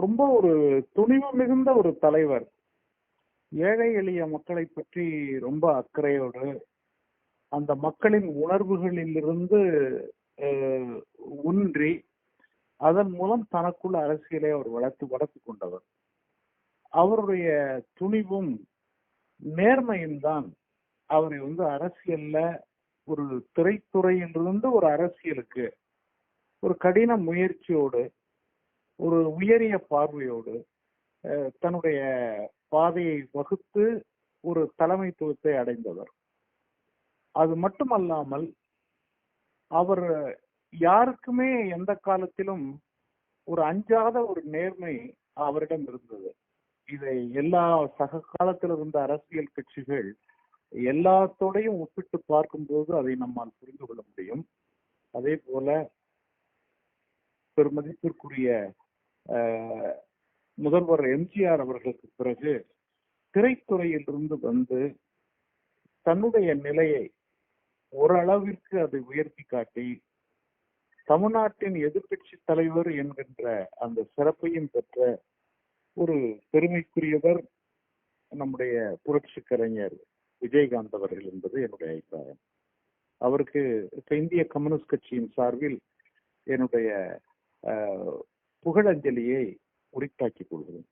ரொம்ப ஒரு துணிவு மிகுந்த ஒரு தலைவர். ஏழை எளிய மக்களை பற்றி ரொம்ப அக்கறையோடு அந்த மக்களின் உணர்வுகளிலிருந்து ஒன்றி அதன் மூலம் தனக்குள்ள அரசியலை அவர் வளர்த்து வளர்த்து கொண்டவர். அவருடைய துணிவும் நேர்மையும் தான் அவரை வந்து அரசியல்ல ஒரு திரைத்துறையிலிருந்து ஒரு அரசியலுக்கு ஒரு கடின முயற்சியோடு ஒரு உயரிய பார்வையோடு தன்னுடைய பாதையை வகுத்து ஒரு தலைமைத்துவத்தை அடைந்தவர். அது மட்டுமல்லாமல் அவர் யாருக்குமே எந்த காலத்திலும் ஒரு அஞ்சாத ஒரு நேர்மை அவரிடம் இருந்தது. இதை எல்லா சக காலத்தில் இருந்த அரசியல் கட்சிகள் எல்லாத்தோடையும் ஒப்பிட்டு பார்க்கும்போது அதை நம்மால் புரிந்து கொள்ள முடியும். அதே போல பெருமதிப்பிற்குரிய முதல்வர் எம்ஜிஆர் அவர்களுக்கு பிறகு திரைத்துறையிலிருந்து வந்து தன்னுடைய நிலையை ஓரளவிற்கு அதை உயர்த்தி காட்டி தமிழ்நாட்டின் எதிர்க்கட்சி தலைவர் என்கின்ற அந்த சிறப்பையும் பெற்ற ஒரு பெருமைக்குரியவர் நம்முடைய புரட்சி கலைஞர் விஜயகாந்த் அவர்கள் என்பது என்னுடைய அபிப்பிராயம். அவருக்கு இந்திய கம்யூனிஸ்ட் கட்சியின் சார்பில் என்னுடைய அஹ், புகழஞ்சலியை குறித்தாக்கிக் கொள்கிறேன்.